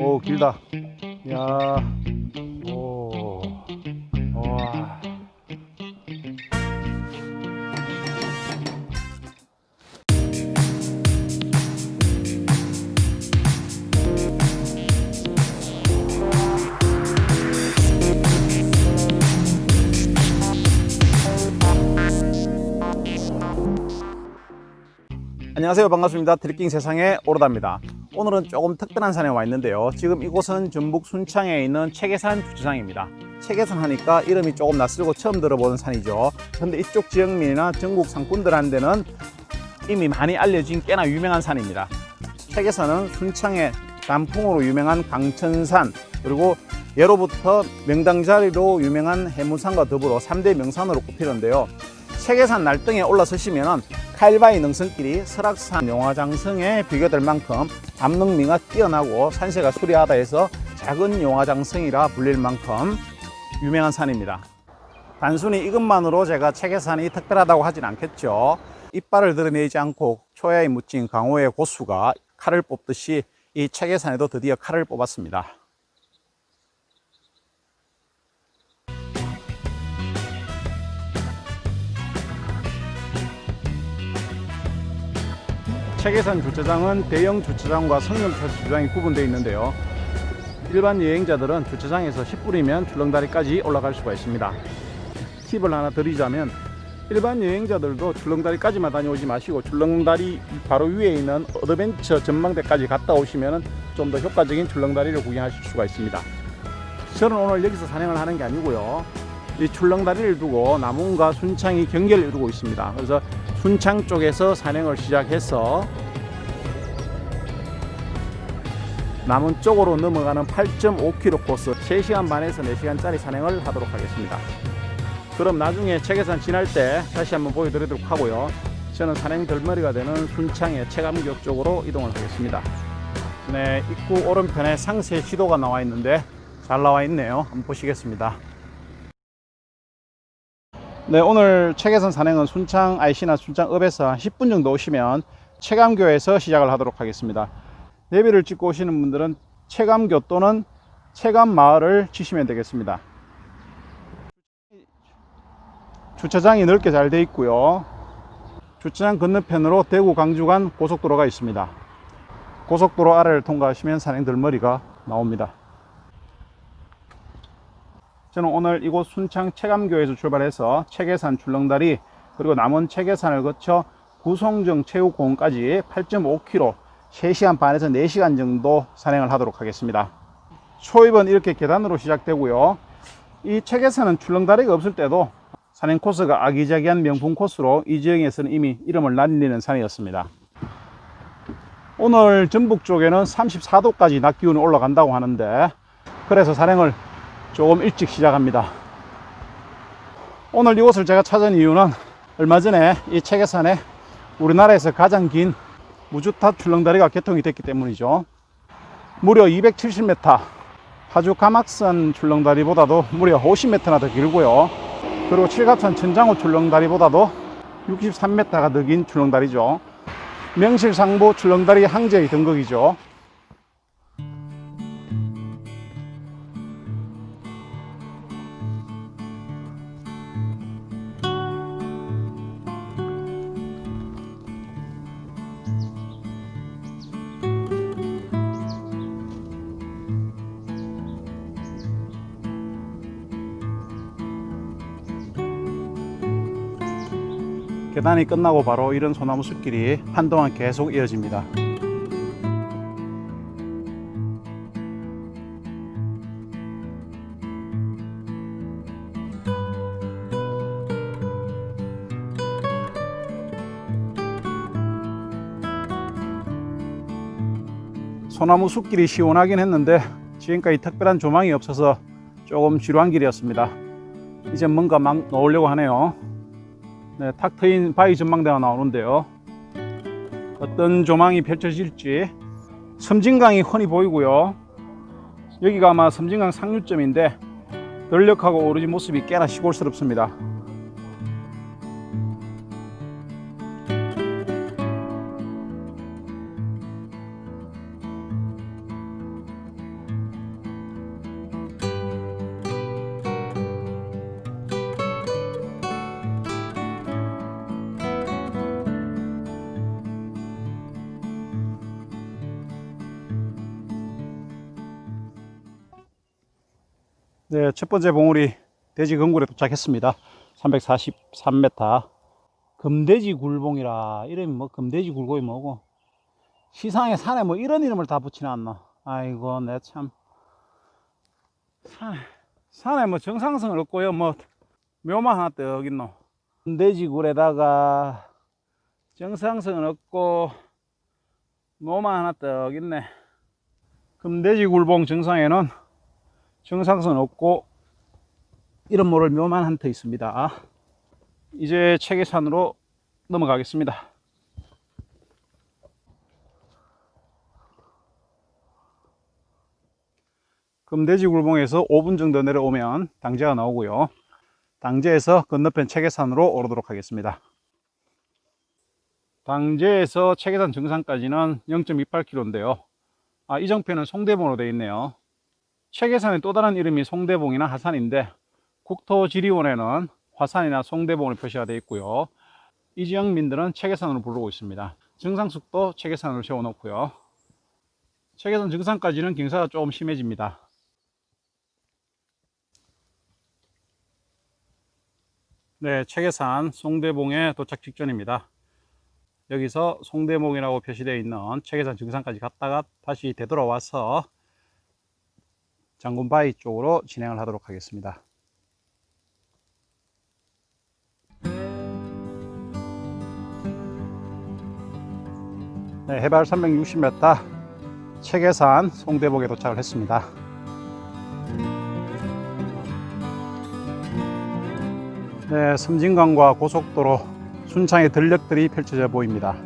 오 길다. 야. 오. 와. 안녕하세요 반갑습니다 트리킹 세상의 오로다입니다 오늘은 조금 특별한 산에 와 있는데요. 지금 이곳은 전북 순창에 있는 책계산 주차장입니다. 책계산 하니까 이름이 조금 낯설고 처음 들어보는 산이죠. 근데 이쪽 지역민이나 전국 상권들한테는 이미 많이 알려진 꽤나 유명한 산입니다. 책계산은 순창의 단풍으로 유명한 강천산 그리고 예로부터 명당자리로 유명한 해무산과 더불어 3대 명산으로 꼽히는데요. 책계산 날등에 올라서시면 칼바위 능선길이 설악산 용화장성에 비교될 만큼 암릉미가 뛰어나고 산세가 수려하다 해서 작은 용화장성이라 불릴 만큼 유명한 산입니다. 단순히 이것만으로 제가 책계산이 특별하다고 하진 않겠죠. 이빨을 드러내지 않고 초야에 묻힌 강호의 고수가 칼을 뽑듯이 이 책계산에도 드디어 칼을 뽑았습니다. 책계산 주차장은 대형 주차장과 성능 주차장이 구분되어 있는데요. 일반 여행자들은 주차장에서 10분이면 출렁다리까지 올라갈 수가 있습니다. 팁을 하나 드리자면 일반 여행자들도 출렁다리까지만 다녀오지 마시고 출렁다리 바로 위에 있는 어드벤처 전망대까지 갔다 오시면 좀 더 효과적인 출렁다리를 구경하실 수가 있습니다. 저는 오늘 여기서 산행을 하는 게 아니고요. 이 출렁다리를 두고 남원과 순창이 경계를 이루고 있습니다. 그래서 순창 쪽에서 산행을 시작해서 남원 쪽으로 넘어가는 8.5km 코스 3시간 반에서 4시간짜리 산행을 하도록 하겠습니다. 그럼 나중에 책계산 지날 때 다시 한번 보여드리도록 하고요. 저는 산행 덜머리가 되는 순창의 체감역 쪽으로 이동을 하겠습니다. 네, 입구 오른편에 상세 지도가 나와 있는데 잘 나와 있네요. 한번 보시겠습니다. 네, 오늘 책계산 산행은 순창 IC나 순창읍에서 한 10분 정도 오시면 체감교에서 시작을 하도록 하겠습니다. 내비를 찍고 오시는 분들은 체감교 또는 체감마을을 치시면 되겠습니다. 주차장이 넓게 잘돼 있고요. 주차장 건너편으로 대구 강주 간 고속도로가 있습니다. 고속도로 아래를 통과하시면 산행 들머리가 나옵니다. 저는 오늘 이곳 순창 체감교에서 출발해서 체계산 출렁다리 그리고 남원 체계산을 거쳐 구송정 체육공원까지 8.5km 3시간 반에서 4시간 정도 산행을 하도록 하겠습니다. 초입은 이렇게 계단으로 시작되고요. 이 체계산은 출렁다리가 없을 때도 산행 코스가 아기자기한 명품 코스로 이 지역에서는 이미 이름을 날리는 산이었습니다. 오늘 전북 쪽에는 34도까지 낮 기온이 올라간다고 하는데 그래서 산행을 조금 일찍 시작합니다. 오늘 이곳을 제가 찾은 이유는 얼마 전에 이 체계산에 우리나라에서 가장 긴 무주타 출렁다리가 개통이 됐기 때문이죠. 무려 270m, 파주 가막산 출렁다리보다도 무려 50m나 더 길고요. 그리고 칠갑산 천장호 출렁다리보다도 63m가 더 긴 출렁다리죠. 명실상부 출렁다리 항제의 등극이죠. 계단이 끝나고 바로 이런 소나무 숲길이 한동안 계속 이어집니다. 소나무 숲길이 시원하긴 했는데 지금까지 특별한 조망이 없어서 조금 지루한 길이었습니다. 이제 뭔가 막 나오려고 하네요. 네, 탁 트인 바위 전망대가 나오는데요. 어떤 조망이 펼쳐질지 섬진강이 훤히 보이고요. 여기가 아마 섬진강 상류점인데 널력하고 오르진 모습이 꽤나 시골스럽습니다. 네, 첫 번째 봉우리 돼지 건굴에 도착했습니다. 343m. 금돼지 굴봉이라 이름이 뭐 금돼지 굴봉이 뭐고 시상에 산에 뭐 이런 이름을 다 붙이나 않나. 아이고 내 참. 산에, 산에 뭐 정상성을 얻고요. 뭐 묘마 하나 떡 있노. 금돼지 굴에다가 정상성을 얻고 묘마 하나 떡 있네. 금돼지 굴봉 정상에는 정상선 없고 이런 모를 묘만 한 터 있습니다. 이제 체계산으로 넘어가겠습니다. 금돼지 굴봉에서 5분 정도 내려오면 당제가 나오고요. 당제에서 건너편 체계산으로 오르도록 하겠습니다. 당제에서 체계산 정상까지는 0.28km인데요. 아, 이 정표는 송대봉으로 되어 있네요. 책에서는 또 다른 이름이 송대봉이나 하산인데 국토지리원에는 화산이나 송대봉을 표시가 되어 있고요. 이 지역민들은 책계산으로 부르고 있습니다. 정상숙도 책계산으로 세워놓고요. 책계산 정상까지는 경사가 조금 심해집니다. 네, 책계산 송대봉에 도착 직전입니다. 여기서 송대봉이라고 표시되어 있는 책계산 정상까지 갔다가 다시 되돌아와서 장군바위 쪽으로 진행을 하도록 하겠습니다. 네, 해발 360m 책계산 송대봉에 도착을 했습니다. 네, 섬진강과 고속도로 순창의 들녘들이 펼쳐져 보입니다.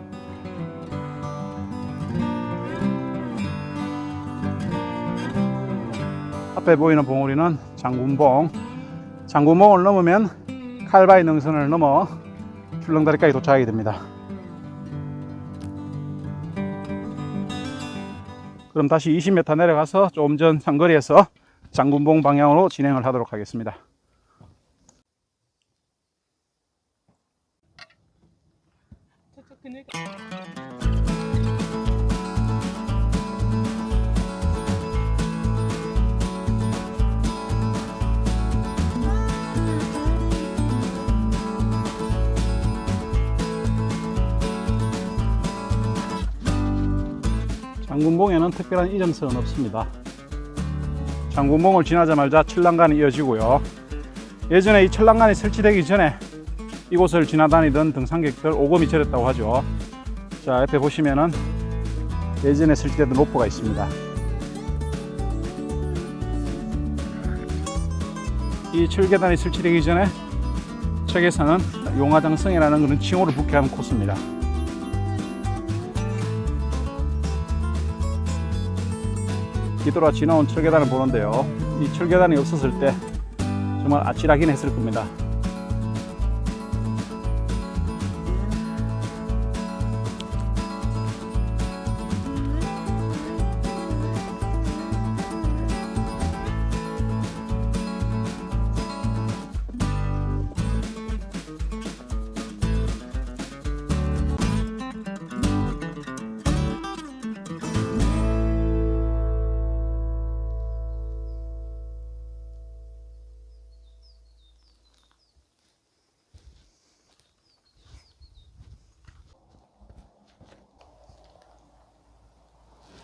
앞에 보이는 봉우리는 장군봉. 장군봉을 넘으면 칼바위 능선을 넘어 출렁다리까지 도착하게 됩니다. 그럼 다시 20m 내려가서 조금 전 상거리에서 장군봉 방향으로 진행을 하도록 하겠습니다. 장군봉에는 특별한 이정성은 없습니다. 장군봉을 지나자마자 철랑간이 이어지고요. 예전에 이 철랑간이 설치되기 전에 이곳을 지나다니던 등산객들 오금이 저렸다고 하죠. 자, 옆에 보시면은 예전에 설치되던 로프가 있습니다. 이 철계단이 설치되기 전에 책에서는 용화장성이라는 그런 칭호를 붙게 하는 코스입니다. 뒤돌아 지나온 철계단을 보는데요. 이 철계단이 없었을 때 정말 아찔하긴 했을 겁니다.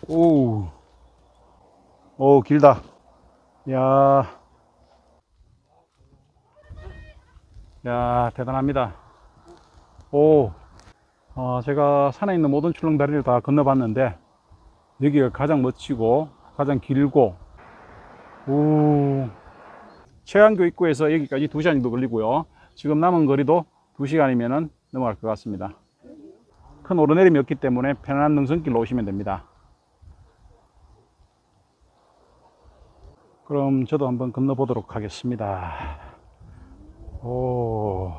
오, 오 길다. 야, 야 대단합니다. 오, 어, 제가 산에 있는 모든 출렁다리를 다 건너봤는데 여기가 가장 멋지고 가장 길고, 오, 최안교 입구에서 여기까지 2시간 정도 걸리고요. 지금 남은 거리도 2시간이면 넘어갈 것 같습니다. 큰 오르내림이 없기 때문에 편안한 능선길로 오시면 됩니다. 그럼 저도 한번 건너 보도록 하겠습니다. 오,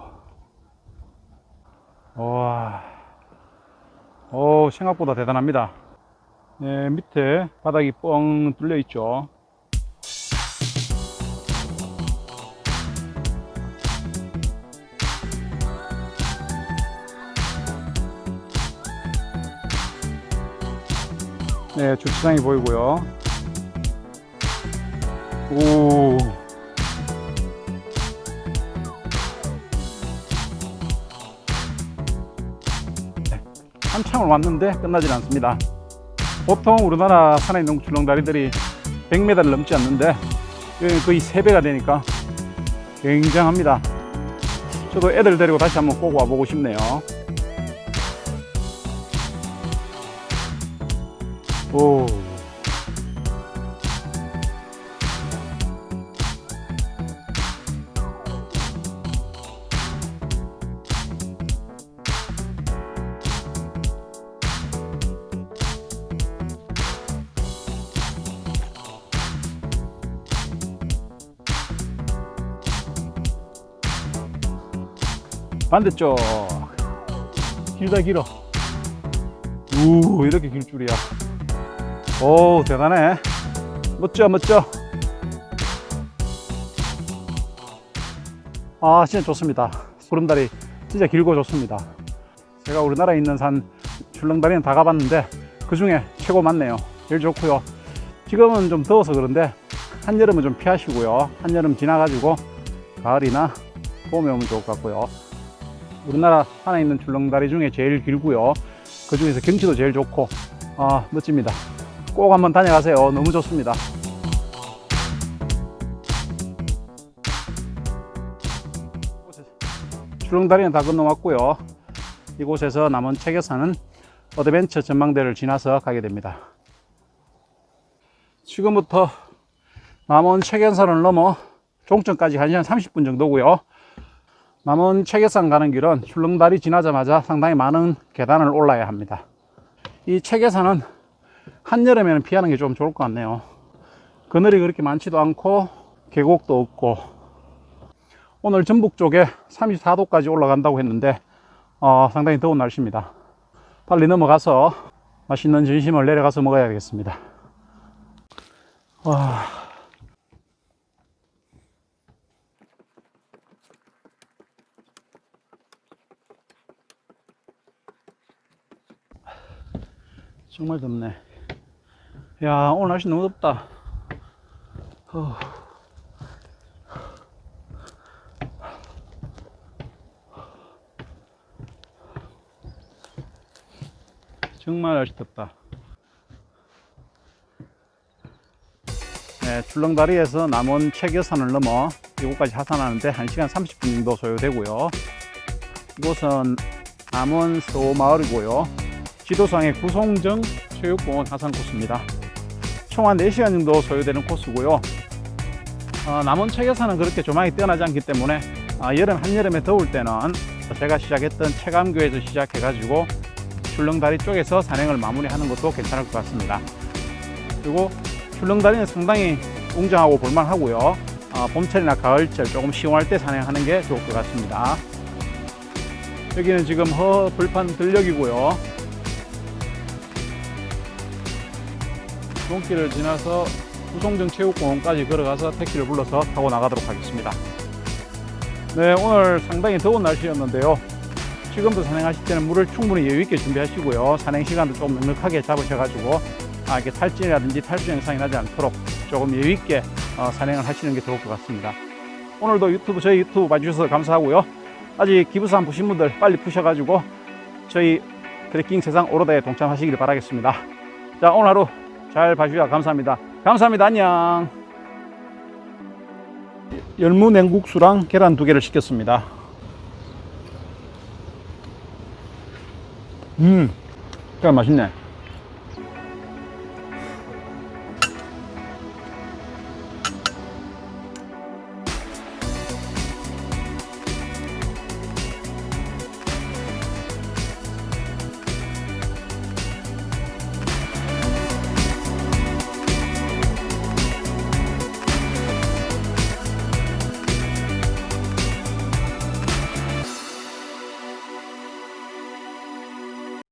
와, 오, 생각보다 대단합니다. 네, 밑에 바닥이 뻥 뚫려 있죠. 네, 주차장이 보이고요. 오. 네, 한참을 왔는데 끝나질 않습니다. 보통 우리나라 산에 있는 출렁다리들이 100m를 넘지 않는데 거의 3배가 되니까 굉장합니다. 저도 애들 데리고 다시 한번 꼭 와보고 싶네요. 오. 반대쪽. 길다 길어. 우 이렇게 길 줄이야. 오 대단해. 멋져 멋져. 아 진짜 좋습니다. 구름다리 진짜 길고 좋습니다. 제가 우리나라에 있는 산 출렁다리는 다 가봤는데 그 중에 최고 맞네요. 제일 좋고요. 지금은 좀 더워서 그런데 한여름은 좀 피하시고요. 한여름 지나가지고 가을이나 봄에 오면 좋을 것 같고요 우리나라 산에 있는 출렁다리 중에 제일 길고요. 그 중에서 경치도 제일 좋고, 아, 멋집니다. 꼭 한번 다녀가세요. 너무 좋습니다. 출렁다리는 다 건너왔고요. 이곳에서 남은 체계산은 어드벤처 전망대를 지나서 가게 됩니다. 지금부터 남원 체계산을 넘어 종점까지 1시간 30분 정도고요. 남은 체계산 가는 길은 출렁다리 지나자마자 상당히 많은 계단을 올라야 합니다. 이 체계산은 한여름에는 피하는 게 좀 좋을 것 같네요. 그늘이 그렇게 많지도 않고 계곡도 없고 오늘 전북 쪽에 34도까지 올라간다고 했는데 어, 상당히 더운 날씨입니다. 빨리 넘어가서 맛있는 점심을 내려가서 먹어야 되겠습니다. 와. 정말 덥네. 야, 오늘 날씨 너무 덥다. 어. 정말 날씨 덥다. 네, 출렁다리에서 남원 체계산을 넘어 이곳까지 하산하는데 1시간 30분 정도 소요되고요. 이곳은 남원 서마을이고요. 지도상의 구송정 체육공원 하산 코스입니다. 총 한 4시간 정도 소요되는 코스고요. 어, 남원 체계산은 그렇게 조망이 뛰어나지 않기 때문에 아, 여름 한여름에 더울 때는 제가 시작했던 체감교에서 시작해가지고 출렁다리 쪽에서 산행을 마무리하는 것도 괜찮을 것 같습니다. 그리고 출렁다리는 상당히 웅장하고 볼만하고요. 아, 봄철이나 가을철 조금 시원할 때 산행하는 게 좋을 것 같습니다. 여기는 지금 허 불판 들녘이고요. 농길을 지나서 구송정 체육공원까지 걸어가서 택시를 불러서 타고 나가도록 하겠습니다. 네, 오늘 상당히 더운 날씨였는데요. 지금도 산행하실 때는 물을 충분히 여유 있게 준비하시고요. 산행 시간도 좀 넉넉하게 잡으셔가지고 아, 이렇게 탈진이라든지 탈수 현상이 나지 않도록 조금 여유 있게 어, 산행을 하시는 게 좋을 것 같습니다. 오늘도 유튜브 저희 유튜브 봐주셔서 감사하고요. 아직 기부사 안 푸신 분들 빨리 푸셔가지고 저희 트레킹 세상 오로다에 동참하시길 바라겠습니다. 자 오늘 하루 잘 봐주셔서 감사합니다. 감사합니다. 안녕. 열무 냉국수랑 계란 두 개를 시켰습니다. 음, 계란 맛있네.